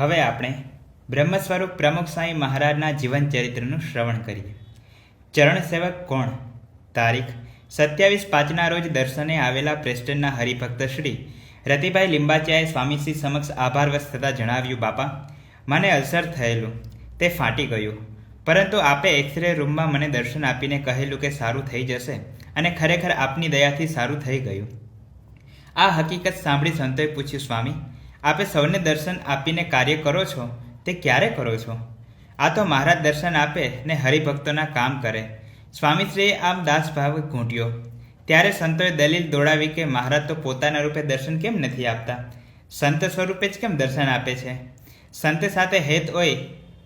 હવે આપણે બ્રહ્મ સ્વરૂપ પ્રમુખ સ્વામી મહારાજના જીવન ચરિત્રનું શ્રવણ કરીએ. ચરણ સેવક કોણ? તારીખ સત્યાવીસ પાંચના રોજ દર્શને આવેલા પ્રેસ્ટનના હરિભક્ત શ્રી રતિભાઈ લિંબાચિયાએ સ્વામીશ્રી સમક્ષ આભારવશ થતાં જણાવ્યું, બાપા, મને અલ્સર થયેલું. તે ફાટી ગયું. પરંતુ આપે એક્સરે રૂમમાં મને દર્શન આપીને કહેલું કે સારું થઈ જશે અને ખરેખર આપની દયાથી સારું થઈ ગયું. આ હકીકત સાંભળી સંતોએ પૂછ્યું, સ્વામી આપે સૌને દર્શન આપીને કાર્ય કરો છો? તે ક્યારે કરો છો? આ તો મહારાજ દર્શન આપે ને હરિભક્તોના કામ કરે. સ્વામીશ્રીએ આમ દાસભાવ ઘૂંટ્યો. ત્યારે સંતોએ દલીલ દોડાવી કે મહારાજ તો પોતાના રૂપે દર્શન કેમ નથી આપતા? સંત સ્વરૂપે જ કેમ દર્શન આપે છે? સંત સાથે હેત હોય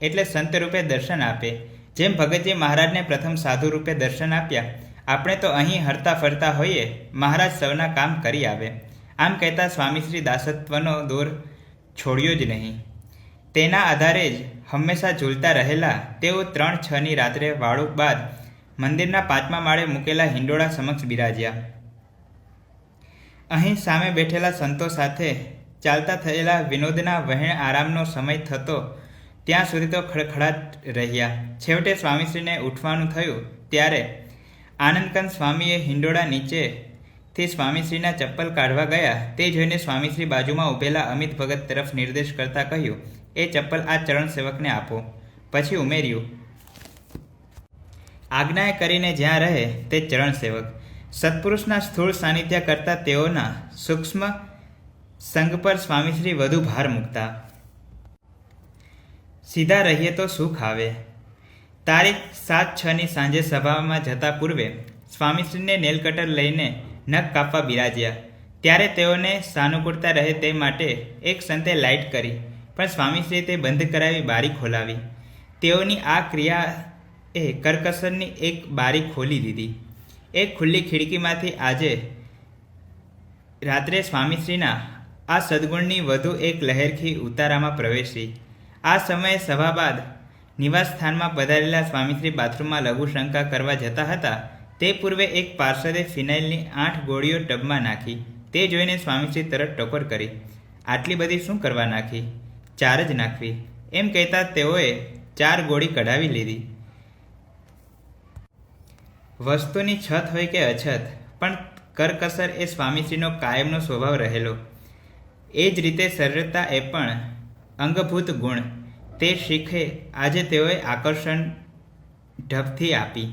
એટલે સંત રૂપે દર્શન આપે. જેમ ભગતજી મહારાજને પ્રથમ સાધુ રૂપે દર્શન આપ્યા, આપણે તો અહીં હરતા ફરતા હોઈએ, મહારાજ સૌના કામ કરી આવે. આમ કહેતા સ્વામીશ્રી દાસત્વનો દોર છોડ્યો જ નહીં. તેના આધારે જ હંમેશા ઝૂલતા રહેલા તેઓ ત્રણ છની રાત્રે વાળુક બાદ મંદિરના પાંચમા માળે મૂકેલા હિંડોળા સમક્ષ બિરાજ્યા. અહીં સામે બેઠેલા સંતો સાથે ચાલતા થયેલા વિનોદના વહેણ આરામનો સમય થતો ત્યાં સુધી તો ખડખડાટ રહ્યા. છેવટે સ્વામીશ્રીને ઉઠવાનું થયું ત્યારે આનંદકંદ સ્વામીએ હિંડોળા નીચેથી સ્વામીશ્રીના ચપ્પલ કાઢવા ગયા. તે જોઈને સ્વામીશ્રી બાજુમાં ઊભેલા અમિત ભગત તરફ નિર્દેશ કરતા કહ્યું, એ ચપ્પલ આ ચરણ સેવકને આપો. પછી ઉમેર્યું, આજ્ઞાએ કરીને જ્યાં રહે તે ચરણ સેવક. સત્પુરુષના સ્થૂળ સાનિધ્ય કરતાં તેઓના સૂક્ષ્મ સંગ પર સ્વામીશ્રી વધુ ભાર મૂકતા. સીધા રહીએ તો સુખ આવે તારીખ સાત છની સાંજે સભામાં જતા પૂર્વે સ્વામીશ્રીને નેલકટર લઈને નખ કાપવા બિરાજ્યા. ત્યારે તેઓને સાનુકૂળતા રહે તે માટે એક સંતે લાઇટ કરી, પણ સ્વામીશ્રીએ તે બંધ કરાવી બારી ખોલાવી. તેઓની આ ક્રિયા એ કરકસરની એક બારી ખોલી દીધી. એ ખુલ્લી ખિડકીમાંથી આજે રાત્રે સ્વામીશ્રીના આ સદગુણની વધુ એક લહેરખી ઉતારામાં પ્રવેશી. આ સમયે સભા બાદ નિવાસ સ્થાનમાં પધારેલા સ્વામીશ્રી બાથરૂમમાં લઘુશંકા કરવા જતા હતા. તે પૂર્વે એક પાર્ષદે ફિનાઇલની આઠ ગોળીઓ ટબમાં નાખી, તે જોઈને સ્વામીશ્રી તરત ટકોર કરી, આટલી બધી શું કરવા નાખી? ચાર જ નાખવી. એમ કહેતા તેઓએ ચાર ગોળી કઢાવી લીધી. વસ્તુની છત હોય કે અછત, પણ કરકસર એ સ્વામીશ્રીનો કાયમનો સ્વભાવ રહેલો. એ જ રીતે સરળતા એ પણ અંગભૂત ગુણ. તે શીખે, આજે તેઓએ આકર્ષણ ઢબથી આપી.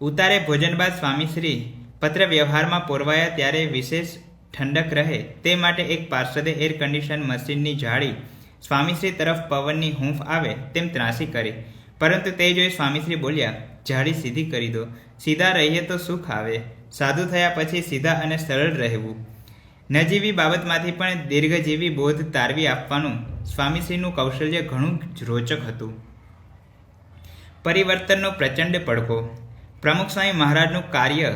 ઉતારે ભોજન બાદ સ્વામીશ્રી પત્ર વ્યવહારમાં પોરવાયા ત્યારે વિશેષ ઠંડક રહે તે માટે એક પાર્ષદે એર કન્ડિશન મશીનની જાળી સ્વામીશ્રી તરફ પવનની હૂંફ આવે તેમ ત્રાસી કરી. પરંતુ તે જોઈ સ્વામીશ્રી બોલ્યા, જાળી સીધી કરી દો. સીધા રહીએ તો સુખ આવે સાધુ થયા પછી સીધા અને સરળ રહેવું. નજીવી બાબતમાંથી પણ દીર્ઘજીવી બોધ તારવી આપવાનું સ્વામીશ્રીનું કૌશલ્ય ઘણું જ રોચક હતું. પરિવર્તનનો પ્રચંડ પડઘો. પ્રમુખ સ્વામી મહારાજનું કાર્ય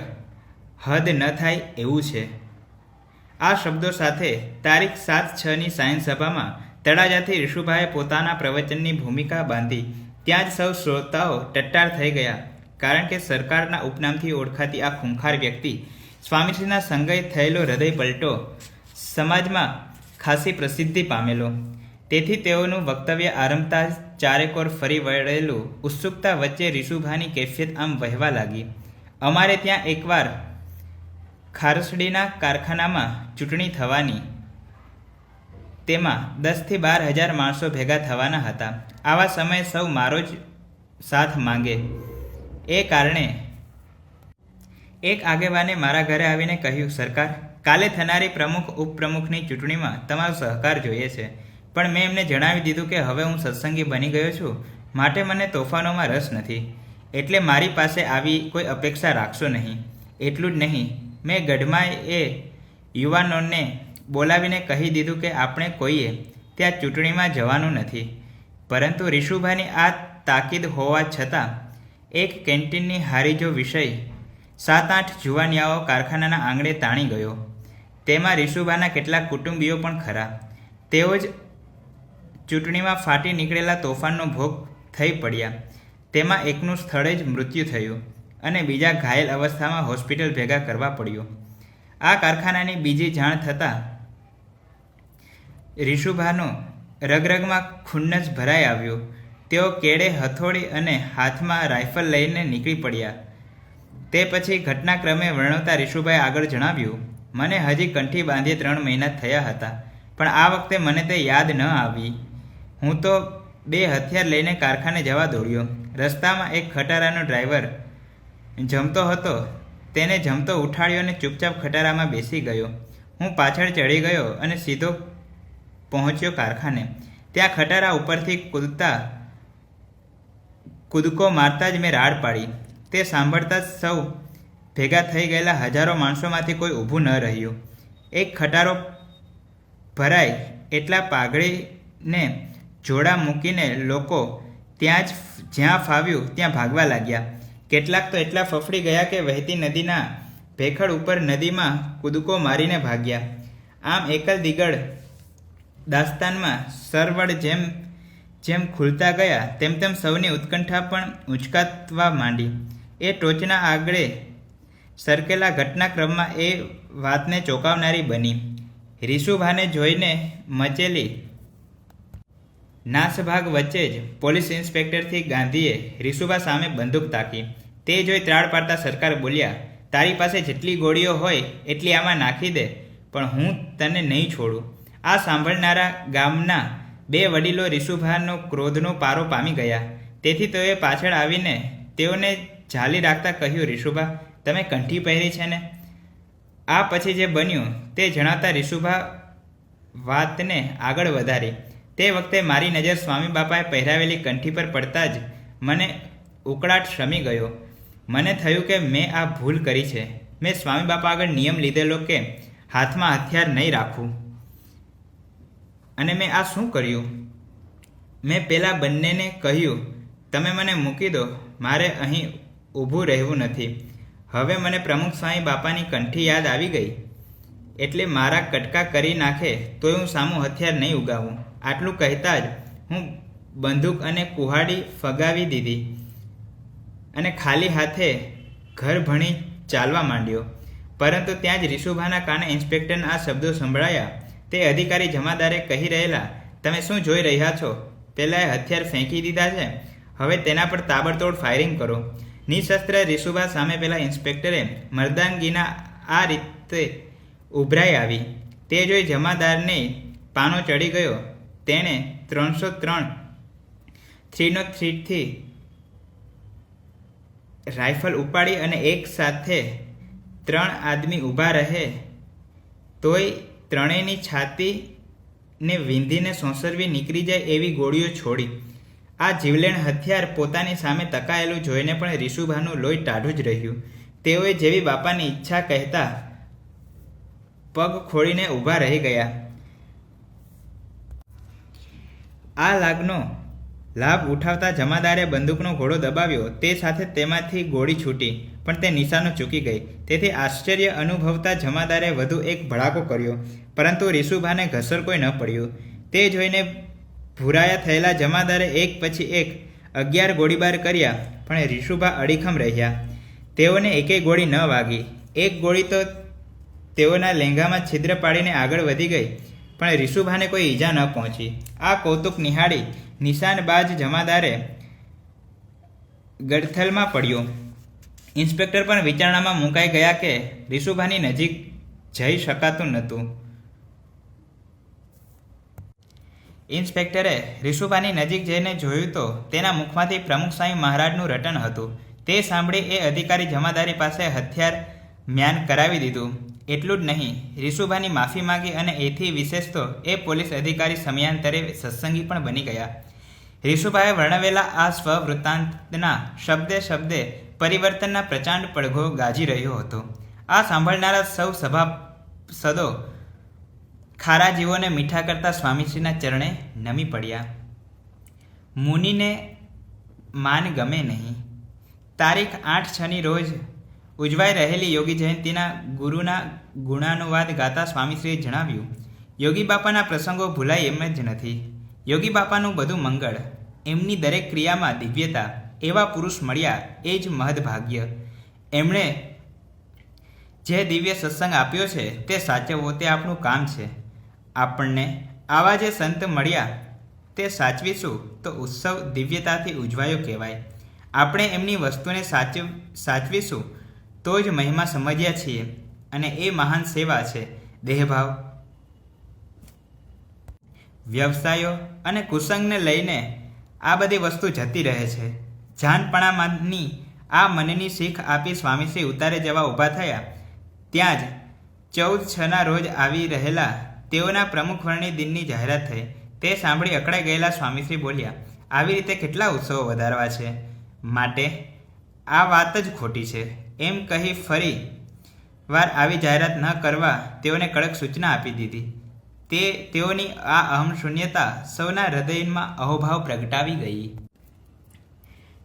હદ ન થાય એવું છે. આ શબ્દો સાથે તારીખ સાત છની સાયન્સ સભામાં તળાજાથી ઋષુભાઈએ પોતાના પ્રવચનની ભૂમિકા બાંધી. ત્યાં જ સૌ શ્રોતાઓ ટટ્ટાર થઈ ગયા. કારણ કે સરકારના ઉપનામથી ઓળખાતી આ ખૂંખાર વ્યક્તિ સ્વામીશ્રીના સંગય થયેલો હૃદય પલટો સમાજમાં ખાસી પ્રસિદ્ધિ પામેલો. તેથી તેઓનું વક્તવ્ય આરંભતા જ ચારેકોર ફરી વળેલું ઉત્સુકતા વચ્ચે રીસુભાની કેફિયત આમ વહેવા લાગી. અમારે ત્યાં એકવાર ખારસડીના કારખાનામાં ચૂંટણી થવાની. તેમાં દસથી બાર હજાર માણસો ભેગા થવાના હતા. આવા સમયે સૌ મારો જ સાથ માંગે. એ કારણે એક આગેવાને મારા ઘરે આવીને કહ્યું, સરકાર, કાલે થનારી પ્રમુખ, ઉપપ્રમુખની ચૂંટણીમાં તમારો સહકાર જોઈએ છે. પણ મેં એમને જણાવી દીધું કે હવે હું સત્સંગી બની ગયો છું. માટે મને તોફાનોમાં રસ નથી. એટલે મારી પાસે આવી કોઈ અપેક્ષા રાખશો નહીં. એટલું જ નહીં. મેં ગઢમાં એ યુવાનોને બોલાવીને કહી દીધું કે આપણે કોઈએ ત્યાં ચૂંટણીમાં જવાનું નથી. પરંતુ રીશુભાઈની આ તાકીદ હોવા છતાં, એક કેન્ટીનની હારીજો વિષય સાત આઠ જુવાનિયાઓ કારખાનાના આંગણે તાણી ગયો. તેમાં રીશુભાના કેટલાક કુટુંબીઓ પણ ખરા. તેઓ જ ચૂંટણીમાં ફાટી નીકળેલા તોફાનનો ભોગ થઈ પડ્યા. તેમાં એકનું સ્થળે જ મૃત્યુ થયું અને બીજા ઘાયલ અવસ્થામાં હોસ્પિટલ ભેગા કરવા પડ્યું. આ કારખાનાની બીજી જાણ થતાં રીશુભાનો રગરગમાં ખુન્નસ ભરાઈ આવ્યો. તેઓ કેડે હથોડી અને હાથમાં રાઇફલ લઈને નીકળી પડ્યા. તે પછી ઘટનાક્રમે વર્ણવતા રીશુભાઈ આગળ જણાવ્યું, મને હજી કંઠી બાંધીએ ત્રણ મહિના થયા હતા, પણ આ વખતે મને તે યાદ ન આવી. હું તો બે હથિયાર લઈને કારખાને જવા દોડ્યો. રસ્તામાં એક ખટારાનો ડ્રાઈવર જમતો હતો. તેને જમતો ઉઠાડ્યો અને ચૂપચાપ ખટારામાં બેસી ગયો. હું પાછળ ચડી ગયો અને સીધો પહોંચ્યો કારખાને. ત્યાં ખટારા ઉપરથી કૂદતા કૂદકો મારતા જ મેં રાડ પાડી. તે સાંભળતા જ સૌ ભેગા થઈ ગયેલા હજારો માણસોમાંથી કોઈ ઊભું ન રહ્યું. એક ખટારો ભરાય એટલા પાઘડીને જોડા મૂકીને લોકો ત્યાં જ જ્યાં ફાવ્યું ત્યાં ભાગવા લાગ્યા. કેટલાક તો એટલા ફફડી ગયા કે વહેતી નદીના ભેખડ ઉપર નદીમાં કૂદકો મારીને ભાગ્યા. આમ એકલ દિગડ દાસ્તાનમાં સરવડ જેમ જેમ ખુલતા ગયા, તેમ તેમ સૌની ઉત્કંઠા પણ ઉંચકાતવા માંડી. એ ટોચના આગળે સરકેલા ઘટનાક્રમમાં એ વાતને ચોંકાવનારી બની. રીસુભાને જોઈને મચેલી નાસભાગ વચ્ચે જ પોલીસ ઇન્સ્પેક્ટરથી ગાંધીએ રીશુભા સામે બંદૂક તાકી. તે જોઈ ત્રાળ પાડતા સરકાર બોલ્યા, તારી પાસે જેટલી ગોળીઓ હોય એટલી આમાં નાખી દે, પણ હું તને નહીં છોડું. આ સાંભળનારા ગામના બે વડીલો રિસુભાનો ક્રોધનો પારો પામી ગયા. તેથી તેઓએ પાછળ આવીને તેઓને ઝાલી રાખતા કહ્યું રિસુભા તમે કંઠી પહેરી છે ને? આ પછી જે બન્યું તે જણાતા રિસુભા વાતને આગળ વધારી. તે વખતે મારી નજર સ્વામી બાપાએ પહેરાવેલી કંઠી પર પડતા જ મને ઉકળાટ શમી ગયો. મને થયું કે મેં આ ભૂલ કરી છે. મેં સ્વામી બાપા આગળ નિયમ લીધેલો કે હાથમાં હથિયાર નહીં રાખવું. અને મેં આ શું કર્યું? મેં પેલા બંનેને કહ્યું, તમે મને મૂકી દો. મારે અહીં ઊભું રહેવું નથી. હવે મને પ્રમુખ સ્વામી બાપાની કંઠી યાદ આવી ગઈ. એટલે મારા કટકા કરી નાખે તોય હું સામું હથિયાર નહીં ઉગાવું. આટલું કહેતા જ હું બંદૂક અને કુહાડી ફગાવી દીધી અને ખાલી હાથે ઘર ભણી ચાલવા માંડ્યો. પરંતુ ત્યાં જ રીશુભાના કાને ઇન્સ્પેક્ટરના આ શબ્દો સંભળાયા. તે અધિકારી જમાદારે કહી રહેલા, તમે શું જોઈ રહ્યા છો? પહેલાં હથિયાર ફેંકી દીધા છે. હવે તેના પર તાબડતોડ ફાયરિંગ કરો. નિશસ્ત્ર રીસુભા સામે પહેલાં ઇન્સ્પેક્ટરે મર્દાનગીના આ રીતે ઉભરાઈ આવી. તે જોઈ જમાદારને પાનો ચડી ગયો. તેણે ત્રણસો ત્રણ થ્રીનો થ્રીથી રાઇફલ ઉપાડી અને એક સાથે ત્રણ આદમી ઊભા રહે, તોય ત્રણેયની છાતીને વિંધીને સોંસરવી નીકળી જાય એવી ગોળીઓ છોડી. આ જીવલેણ હથિયાર પોતાની સામે તકાયેલું જોઈને પણ રીસુભાનું લોહી ટાઢું જ રહ્યું. તેઓએ જેવી બાપાની ઈચ્છા કહેતા પગ ખોળીને ઊભા રહી ગયા. આ લાગનો લાભ ઉઠાવતા જમાદારે બંદૂકનો ઘોડો દબાવ્યો. તે સાથે તેમાંથી ગોળી છૂટી, પણ તે નિશાનો ચૂકી ગઈ. તેથી આશ્ચર્ય અનુભવતા જમાદારે વધુ એક ભડાકો કર્યો. પરંતુ રીસુભાને ઘસર કોઈ ન પડ્યું. તે જોઈને ભૂરાયા થયેલા જમાદારે એક પછી એક અગિયાર ગોળીબાર કર્યા, પણ રીસુભા અડીખમ રહ્યા. તેઓને એકેય ગોળી ન વાગી. એક ગોળી તો તેઓના લેંઘામાં છિદ્ર પાડીને આગળ વધી ગઈ. પણ રીસુભાને કોઈ ઈજા ન પહોંચી. આ કૌતુક નિહાળી નિશાનબાજ જમાદારે ગડથલમાં પડ્યો. ઇન્સ્પેક્ટર પણ વિચારણામાં મુકાઈ ગયા કે રીસુભાની નજીક જઈ શકાતું નહોતું. ઇન્સ્પેક્ટરે રીસુભાની નજીક જઈને જોયું તો તેના મુખમાંથી પ્રમુખ સ્વામી મહારાજનું રટન હતું. તે સાંભળી એ અધિકારી જમાદારી પાસે હથિયાર મ્યાન કરાવી દીધું. એટલું જ નહીં રીસુભાની માફી માંગી અને એથી વિશેષ તો એ પોલીસ અધિકારી સમયાંતરે સત્સંગી પણ બની ગયા. રીશુભાઈએ વર્ણવેલા આ સ્વવૃત્તાંતના શબ્દે શબ્દે પરિવર્તનના પ્રચંડ પડઘો ગાજી રહ્યો હતો. આ સાંભળનારા સૌ સભાસદો ખારા જીવોને મીઠા કરતા સ્વામીશ્રીના ચરણે નમી પડ્યા. મુનિને માન ગમે નહીં. તારીખ આઠ છની રોજ ઉજવાઈ રહેલી યોગી જયંતિના ગુરુના ગુણાનુવાદ ગાતા સ્વામીશ્રીએ જણાવ્યું, યોગી બાપાના પ્રસંગો ભૂલાય એમ જ નથી. યોગી બાપાનું બધું મંગળ. એમની દરેક ક્રિયામાં દિવ્યતા, એવા પુરુષ મળ્યા એ જ મહદભાગ્ય. એમણે જે દિવ્ય સત્સંગ આપ્યો છે તે સાચવવો તે આપણું કામ છે. આપણને આવા જે સંત મળ્યા તે સાચવીશું તો ઉત્સવ દિવ્યતાથી ઉજવાયો કહેવાય. આપણે એમની વસ્તુને સાચવ, સાચવીશું તો જ મહિમા સમજ્યા છીએ અને એ મહાન સેવા છે. દેહભાવ. વ્યવસાયો અને કુસંગને લઈને આ બધી વસ્તુ જતી રહે છે. જાનપણામાંની આ મનની શીખ આપી સ્વામીશ્રી ઉતારે જવા ઊભા થયા. ત્યાં જ ચૌદ છના રોજ આવી રહેલા તેઓના પ્રમુખ વર્ણિત દિનની જાહેરાત થઈ. તે સાંભળી અકળાઈ ગયેલા સ્વામીશ્રી બોલ્યા, આવી રીતે કેટલા ઉત્સવો વધારવા છે? માટે આ વાત જ ખોટી છે. એમ કહી ફરી વાર આવી જાહેરાત ન કરવા તેઓને કડક સૂચના આપી દીધી. તે તેઓની આ અહમ શૂન્યતા સૌના હૃદયમાં અહોભાવ પ્રગટાવી ગઈ.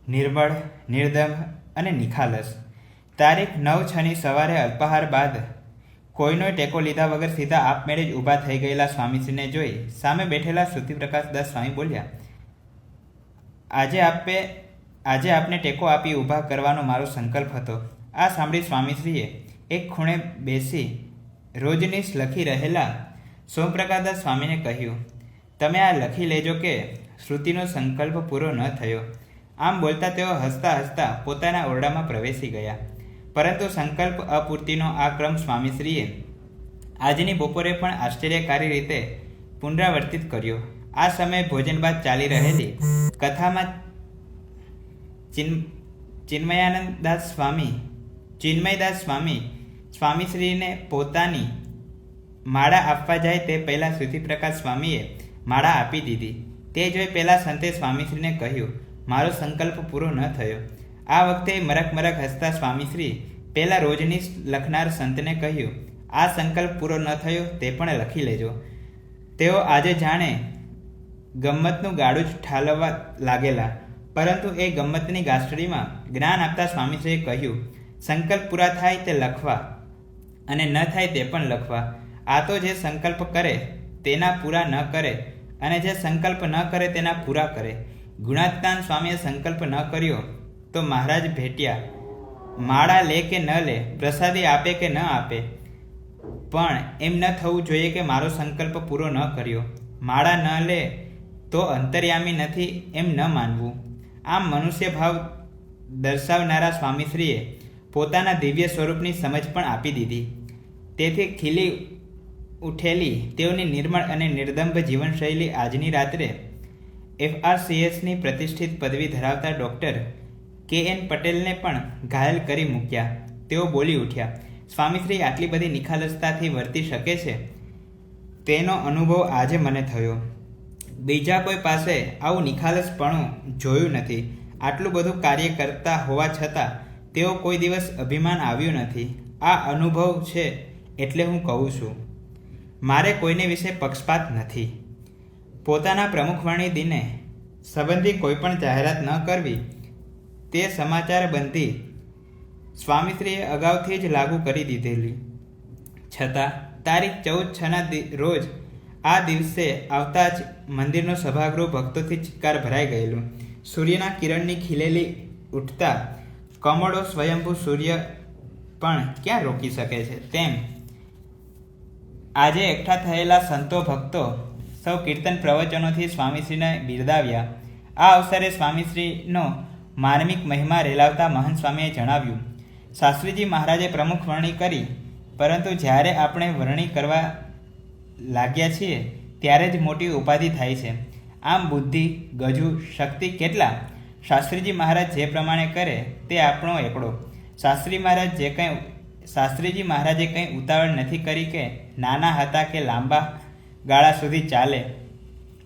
નિર્મળ નિર્દમ અને નિખાલસ. તારીખ નવ છની સવારે અલ્પાહાર બાદ કોઈનો ટેકો લીધા વગર સીધા આપમેળે જ ઊભા થઈ ગયેલા સ્વામીજીને જોઈ સામે બેઠેલા શ્રુતિપ્રકાશ દાસ સ્વામી બોલ્યા, આજે આપે, આજે આપને ટેકો આપી ઊભા કરવાનો મારો સંકલ્પ હતો. આ સાંભળી સ્વામીશ્રીએ એક ખૂણે બેસી રોજનીશ લખી રહેલા સોમપ્રકાશદાસ સ્વામીને કહ્યું, તમે આ લખી લેજો કે શ્રુતિનો સંકલ્પ પૂરો ન થયો. આમ બોલતા તેઓ હસતા હસતા પોતાના ઓરડામાં પ્રવેશી ગયા. પરંતુ સંકલ્પ અપૂર્તિનો આ ક્રમ સ્વામીશ્રીએ આજની બપોરે પણ આશ્ચર્યકારી રીતે પુનરાવર્તિત કર્યો. આ સમયે ભોજન બાદ ચાલી રહેલી કથામાં ચિન ચિન્મયાનંદદાસ સ્વામી ચિન્મયદાસ સ્વામી, સ્વામીશ્રીને પોતાની માળા આપવા જાય તે પહેલાં સુધીપ્રકાશ સ્વામીએ માળા આપી દીધી. તે જોઈ પહેલાં સંતે સ્વામીશ્રીને કહ્યું, મારો સંકલ્પ પૂરો ન થયો. આ વખતે મરક મરક હસતા સ્વામીશ્રી પહેલાં રોજની લખનાર સંતને કહ્યું, આ સંકલ્પ પૂરો ન થયો તે પણ લખી લેજો. તેઓ આજે જાણે ગમ્મતનું ગાડું જ ઠાલવવા લાગેલા. પરંતુ એ ગમ્મતની ગાસ્ટડીમાં જ્ઞાન આપતા સ્વામીશ્રીએ કહ્યું સંકલ્પ પૂરા થાય તે લખવા અને ન થાય તે પણ લખવા. આ તો જે સંકલ્પ કરે, તેના પૂરા ન કરે અને જે સંકલ્પ ન કરે તેના પૂરા કરે. ગુણાત્તાન સ્વામીએ સંકલ્પ ન કર્યો તો મહારાજ ભેટ્યા, માળા લે કે ન લે, પ્રસાદી આપે કે ન આપે? પણ એમ ન થવું જોઈએ કે મારો સંકલ્પ પૂરો ન કર્યો. માળા ન લે તો અંતર્યામી નથી એમ ન માનવું. આમ મનુષ્ય ભાવ દર્શાવનારા સ્વામીશ્રીએ પોતાના દિવ્ય સ્વરૂપની સમજ પણ આપી દીધી. તેથી ખીલી ઉઠેલી તેઓની નિર્મળ અને નિર્દંભ જીવનશૈલી આજની રાત્રે એફઆરસીએસની પ્રતિષ્ઠિત પદવી ધરાવતા ડૉક્ટર કે એન પટેલને પણ ઘાયલ કરી મૂક્યા. તેઓ બોલી ઉઠ્યા સ્વામીશ્રી આટલી બધી નિખાલસતાથી વર્તી શકે છે? તેનો અનુભવ આજે મને થયો. બીજા કોઈ પાસે આવું નિખાલસપણું જોયું નથી. આટલું બધું કાર્ય કરતા હોવા છતાં તેઓ કોઈ દિવસ અભિમાન આવ્યું નથી. આ અનુભવ છે એટલે હું કહું છું. મારે કોઈને વિશે પક્ષપાત નથી. પોતાના પ્રમુખવાણી દિને સંબંધી કોઈપણ જાહેરાત ન કરવી તે સમાચાર બંધી સ્વામીશ્રીએ અગાઉથી જ લાગુ કરી દીધેલી. છતાં તારીખ ચૌદ છના રોજ આ દિવસે આવતા જ મંદિરનો સભાગૃહ ભક્તોથી ચિત્કાર ભરાઈ ગયેલું. સૂર્યના કિરણની ખીલેલી ઉઠતા કમળો સ્વયંભૂ સૂર્ય પણ ક્યાં રોકી શકે છે? તેમ આજે એકઠા થયેલા સંતો ભક્તો સૌ કીર્તન પ્રવચનોથી સ્વામીશ્રીને બિરદાવ્યા. આ અવસરે સ્વામીશ્રીનો માર્મિક મહિમા રેલાવતા મહંત સ્વામીએ જણાવ્યું, શાસ્ત્રીજી મહારાજે પ્રમુખ વરણી કરી, પરંતુ જ્યારે આપણે વરણી કરવા લાગ્યા છીએ, ત્યારે જ મોટી ઉપાધિ થાય છે. આમ બુદ્ધિ, ગજુ, શક્તિ કેટલા શાસ્ત્રીજી મહારાજ જે પ્રમાણે કરે તે આપણો એકડો. શાસ્ત્રી મહારાજ જે કંઈ શાસ્ત્રીજી મહારાજે કંઈ ઉતાવળ નથી કરી કે નાના હતા કે લાંબા ગાળા સુધી ચાલે,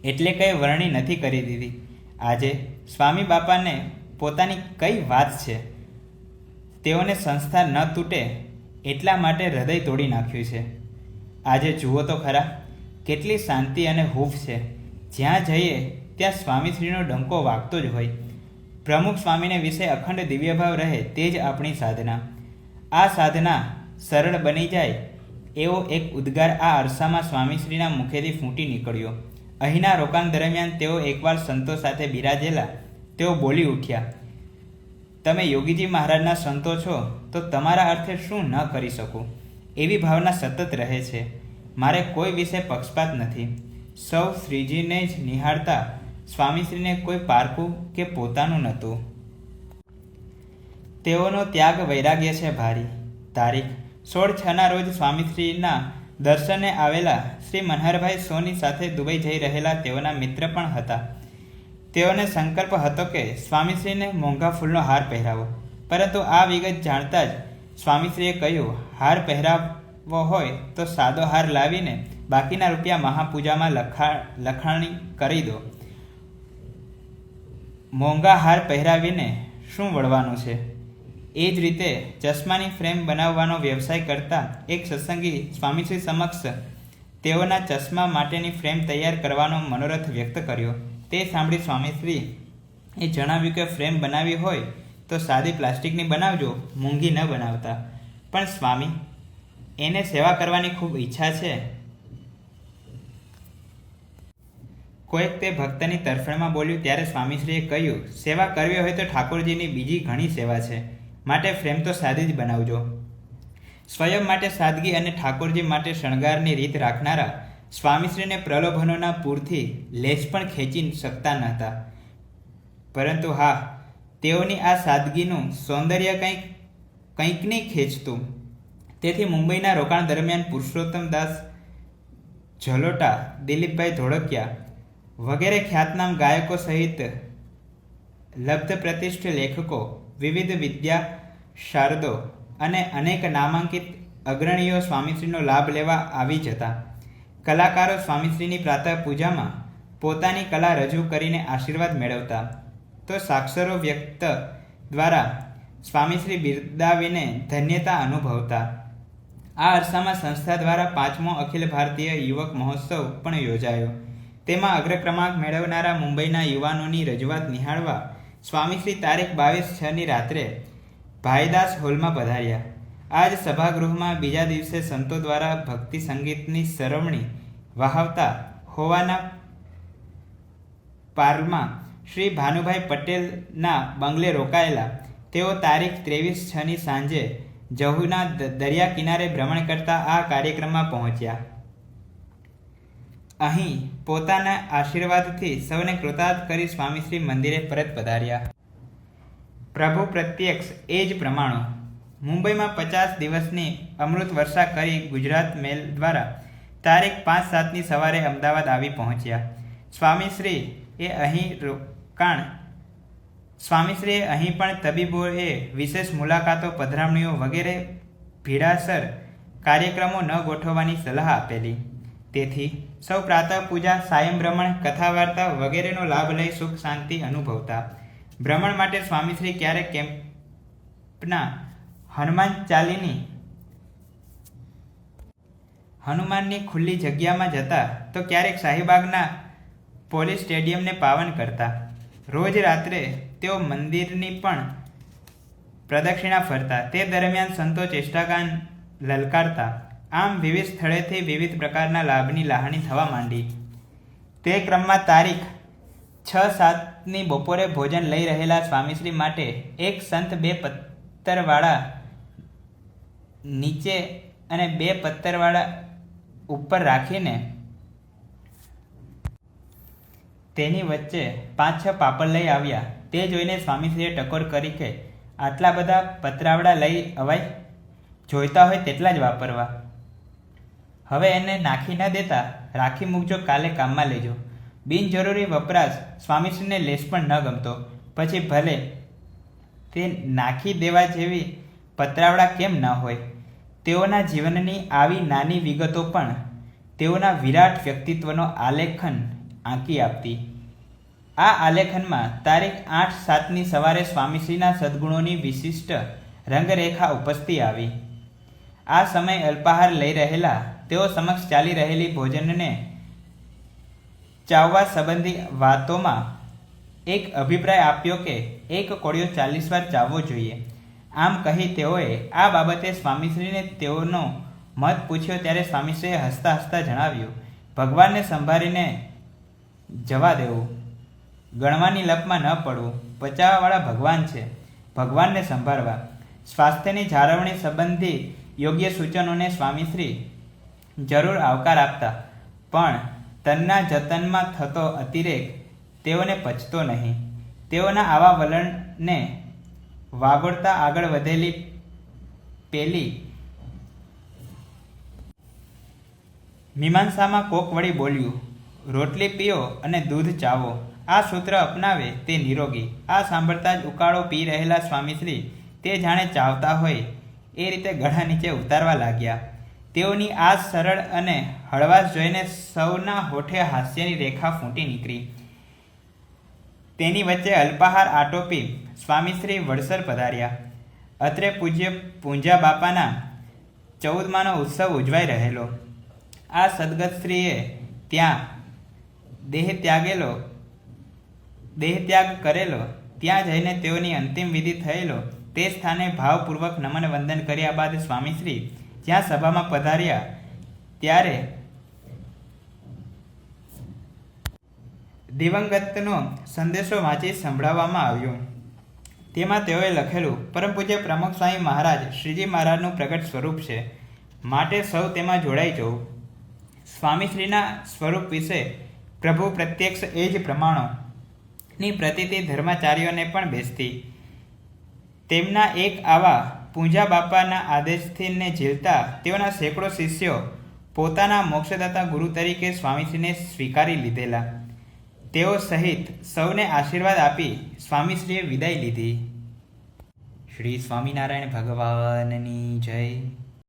એટલે કંઈ વરણી નથી કરી દીધી. આજે સ્વામી બાપાને પોતાની કઈ વાત છે? તેઓને સંસ્થા ન તૂટે એટલા માટે હૃદય તોડી નાખ્યું છે. આજે જુઓ તો ખરા, કેટલી શાંતિ અને હૂફ છે. જ્યાં જઈએ ત્યાં સ્વામીશ્રીનો ડંકો વાગતો જ હોય. પ્રમુખ સ્વામીને વિશે અખંડ દિવ્યભાવ રહે તે જ આપણી સાધના. આ સાધના સરળ બની જાય એવો એક ઉદ્ગાર આ અરસામાં સ્વામીશ્રીના મુખેથી ફૂટી નીકળ્યો. અહીંના રોકાણ દરમિયાન તેઓ એકવાર સંતો સાથે બિરાજેલા, તેઓ બોલી ઉઠ્યા, તમે યોગીજી મહારાજના સંતો છો, તો તમારા અર્થે શું ન કરી શકું? એવી ભાવના સતત રહે છે. મારે કોઈ વિશે પક્ષપાત નથી. સૌ શ્રીજીને જ નિહાળતા સ્વામીશ્રીને કોઈ પારખું કે પોતાનું નહોતું. તેઓનો ત્યાગ વૈરાગ્ય છે ભારી. તારીખ સોળ છના રોજ સ્વામીશ્રીના દર્શને આવેલા શ્રી મનહરભાઈ સોની સાથે દુબઈ જઈ રહેલા તેઓના મિત્ર પણ હતા. તેઓને સંકલ્પ હતો કે સ્વામીશ્રીને મોંઘા ફૂલનો હાર પહેરાવો. પરંતુ આ વિગત જાણતા જ સ્વામીશ્રીએ કહ્યું, હાર પહેરાવવો હોય તો સાદો હાર લાવીને બાકીના રૂપિયા મહાપૂજામાં લખા લખાણી કરી દો. મોંઘા હાર પહેરાવીને શું વળવાનું છે? એ જ રીતે ચશ્માની ફ્રેમ બનાવવાનો વ્યવસાય કરતા એક સત્સંગી સ્વામીશ્રી સમક્ષ તેઓના ચશ્મા માટેની ફ્રેમ તૈયાર કરવાનો મનોરથ વ્યક્ત કર્યો. તે સાંભળી સ્વામીશ્રી એ જણાવ્યું કે ફ્રેમ બનાવી હોય તો સાદી પ્લાસ્ટિકની બનાવજો, મૂંગી ન બનાવતા. પણ સ્વામી, એને સેવા કરવાની ખૂબ ઈચ્છા છે. કોઈક તે ભક્તની તરફેણમાં બોલ્યું ત્યારે સ્વામીશ્રીએ કહ્યું, સેવા કરવી હોય તો ઠાકોરજીની બીજી ઘણી સેવા છે. માટે ફ્રેમ તો સાદી જ બનાવજો. સ્વયં માટે સાદગી અને ઠાકોરજી માટે શણગારની રીત રાખનારા સ્વામીશ્રીને પ્રલોભનોના પૂરથી લેશ પણ ખેંચી શકતા નહોતા પરંતુ હા, તેઓની આ સાદગીનું સૌંદર્ય કંઈક કંઈક નહીં ખેંચતું. તેથી મુંબઈના રોકાણ દરમિયાન પુરુષોત્તમ દાસ જલોટા દિલીપભાઈ ધોળકિયા વગેરે ખ્યાતનામ ગાયકો સહિત લબ્ધ પ્રતિષ્ઠ લેખકો, વિવિધ વિદ્યા શારદો અને અનેક નામાંકિત અગ્રણીઓ સ્વામીશ્રીનો લાભ લેવા આવી જતા. કલાકારો સ્વામીશ્રીની પ્રાતઃ પૂજામાં પોતાની કલા રજૂ કરીને આશીર્વાદ મેળવતા. તો સાક્ષરો વ્યક્ત દ્વારા સ્વામીશ્રી બિરદાવીને ધન્યતા અનુભવતા. આ અરસામાં સંસ્થા દ્વારા પાંચમો અખિલ ભારતીય યુવક મહોત્સવ પણ યોજાયો. તેમાં અગ્રક્રમાંક મેળવનારા મુંબઈના યુવાનોની રજૂઆત નિહાળવા સ્વામીશ્રી તારીખ બાવીસ છની રાત્રે ભાઈદાસ હોલમાં પધાર્યા. આજ સભાગૃહમાં બીજા દિવસે સંતો દ્વારા ભક્તિ સંગીતની સરવણી વહાવતા હોવાના પારમાં શ્રી ભાનુભાઈ પટેલના બંગલે રોકાયેલા. તેઓ તારીખ ત્રેવીસ છની સાંજે જહુના દરિયા કિનારે ભ્રમણ કરતા આ કાર્યક્રમમાં પહોંચ્યા. અહીં પોતાના આશીર્વાદથી સૌને કૃતાર્થ કરી સ્વામીશ્રી મંદિરે પરત પધાર્યા. પ્રભુ પ્રત્યક્ષ એ જ પ્રમાણો. મુંબઈમાં પચાસ દિવસની અમૃત વર્ષા કરી ગુજરાત મેલ દ્વારા તારીખ પાંચ સાતની સવારે અમદાવાદ આવી પહોંચ્યા. સ્વામીશ્રી એ અહીં રોકાણ સ્વામીશ્રીએ અહીં પણ તબીબોએ વિશેષ મુલાકાતો, પધરામણીઓ વગેરે ભીડાસર કાર્યક્રમો ન ગોઠવવાની સલાહ આપેલી. તેથી સૌ પ્રાતઃ પૂજા સાયમ ભ્રમણ કથા વાર્તા વગેરેનો લાભ લઈ સુખ શાંતિ અનુભવતા. ભ્રમણ માટે સ્વામીશ્રી ક્યારેક કેમ્પના હનુમાન ચાલીની, હનુમાનની ખુલ્લી જગ્યામાં જતા તો ક્યારેક શાહીબાગના પોલીસ સ્ટેડિયમને પાવન કરતા. રોજ રાત્રે તેઓ મંદિરની પણ પ્રદક્ષિણા ફરતા. તે દરમિયાન સંતો ચેષ્ટાગાન લલકારતા. આમ વિવિધ સ્થળેથી વિવિધ પ્રકારના લાભની લાહણી થવા માંડી. તે ક્રમમાં તારીખ છ સાતની બપોરે ભોજન લઈ રહેલા સ્વામીશ્રી માટે એક સંત બે પત્તરવાળા નીચે અને બે પત્તરવાળા ઉપર રાખીને તેની વચ્ચે પાંચ છ પાપડ લઈ આવ્યા. તે જોઈને સ્વામીશ્રીએ ટકોર કરી કે, આટલા બધા પતરાવડા લઈ અવાય? જોઈતા હોય તેટલા જ વાપરવા. હવે એને નાખી ન દેતા રાખી મૂકજો, કાલે કામમાં લેજો. બિનજરૂરી વપરાશ સ્વામીશ્રીને લેશ પણ ન ગમતો. પછી ભલે તે નાખી દેવા જેવી પતરાવડા કેમ ન હોય? તેઓના જીવનની આવી નાની વિગતો પણ તેઓના વિરાટ વ્યક્તિત્વનો આલેખન આંકી આપતી. આ આલેખનમાં તારીખ આઠ સાતની સવારે સ્વામીશ્રીના સદ્ગુણોની વિશિષ્ટ રંગરેખા ઉપસતી આવી. આ સમય અલ્પાહાર લઈ રહેલા તેઓ સમક્ષ ચાલી રહેલી ભોજનને ચાવવા સંબંધી વાતોમાં એક અભિપ્રાય આપ્યો કે એક કોળિયો ચાલીસ વાર ચાવવો જોઈએ. આમ કહી તેઓએ આ બાબતે સ્વામીશ્રીને તેઓનો મત પૂછ્યો ત્યારે સ્વામીશ્રીએ હસતા હસતા જણાવ્યું, ભગવાનને સંભાળીને જવા દેવું. ગણવાની લપમાં ન પડવું. પચાવવાવાળા ભગવાન છે. ભગવાનને સંભાળવા. સ્વાસ્થ્યની જાળવણી સંબંધી યોગ્ય સૂચનોને સ્વામીશ્રી જરૂર આવકાર આપતા. પણ તનના જતનમાં થતો અતિરેક તેઓને પચતો નહીં. તેઓના આવા વલણને વાગોળતા આગળ વધેલી પેલી મીમાંસામાં કોક વળી બોલ્યું, રોટલી પીઓ અને દૂધ ચાવો. આ સૂત્ર અપનાવે તે નિરોગી. આ સાંભળતા જ ઉકાળો પી રહેલા સ્વામીશ્રી તે જાણે ચાવતા હોય એ રીતે ગળા નીચે ઉતારવા લાગ્યા. તેઓની આ સરળ અને હળવાશ જોઈને સૌના હોઠે હાસ્યની રેખા ફૂટી નીકળી. તેની વચ્ચે અલ્પાહાર આટોપી સ્વામીશ્રી વડસર પધાર્યા. અત્રે પૂજ્ય પૂંજા બાપાના ચૌદમાનો ઉત્સવ ઉજવાઈ રહેલો. આ સદગતશ્રીએ ત્યાં દેહ ત્યાગેલો, દેહ ત્યાગ કરેલો, ત્યાં જઈને તેઓની અંતિમ વિધિ થયેલો, તે સ્થાને ભાવપૂર્વક નમન વંદન કર્યા બાદ સ્વામીશ્રી જ્યાં સભામાં પધાર્યા ત્યારે દિવંગતનો સંદેશો વાંચી સંભળાવવામાં આવ્યો. તેમાં તેઓએ લખેલું, પરમ પૂજ્ય પ્રમુખ સ્વામી મહારાજ, શ્રીજી મહારાજનું પ્રગટ સ્વરૂપ છે. માટે સૌ તેમાં જોડાઈ જવું. સ્વામીશ્રીના સ્વરૂપ વિશે પ્રભુ પ્રત્યક્ષ એ જ પ્રમાણોની પ્રતિતિ ધર્માચાર્યોને પણ બેસતી. તેમના એક આવા પૂંજા બાપાના આદેશથી ને ઝીલતા તેઓના સેંકડો શિષ્યો પોતાના મોક્ષદાતા ગુરુ તરીકે સ્વામીશ્રીને સ્વીકારી લીધેલા. તેઓ સહિત સૌને આશીર્વાદ આપી સ્વામીશ્રીએ વિદાય લીધી. શ્રી સ્વામિનારાયણ ભગવાનની જય.